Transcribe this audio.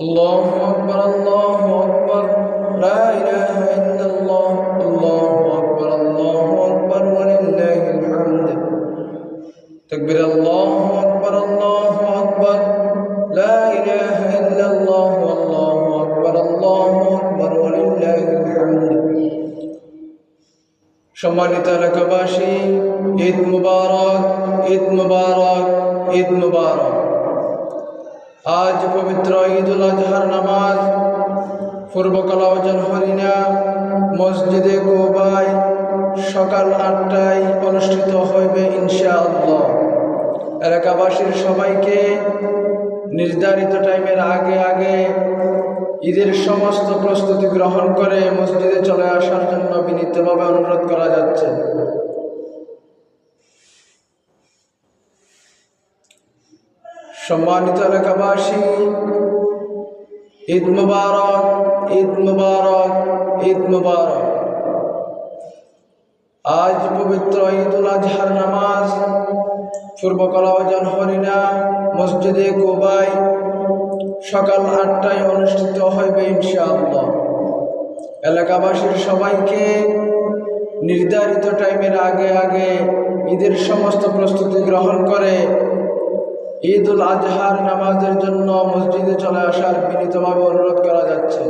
الله أكبر الله أكبر لا إله إلا الله الله أكبر الله أكبر ولله الحمد تكبير الله أكبر الله أكبر لا إله إلا الله والله أكبر الله أكبر ولله الحمد সম্মানিত এলাকাবাসী ঈদ মুবারক ঈদ মুবারক ঈদ মুবারক আজ পবিত্র ঈদ উল আজহার নামাজ। পূর্বকলা ওজন হরিণা মসজিদে গোবায় সকাল আটটায় অনুষ্ঠিত হইবে ইনশাআল্লাহ। এলাকাবাসীর সবাইকে নির্ধারিত টাইমের আগে আগে ঈদের সমস্ত প্রস্তুতি গ্রহণ করে মসজিদে চলে আসার জন্য বিনীতভাবে অনুরোধ করা যাচ্ছে সম্মানিত এলাকাবাসী, ঈদ মুবারক ঈদ মুবারক ঈদ মুবারক। আজ পবিত্র ঈদ উল আজহার নামাজ পূর্বকলা ওজন হরিণা মসজিদে কোবাই সকাল আটটায় অনুষ্ঠিত হইবে ইনশাআল্লাহ। এলাকাবাসীর সবাইকে নির্ধারিত টাইমের আগে আগে ঈদের সমস্ত প্রস্তুতি গ্রহণ করে ঈদ উল আজহার নামাজের জন্য মসজিদে চলে আসার বিনীতভাবে অনুরোধ করা যাচ্ছে।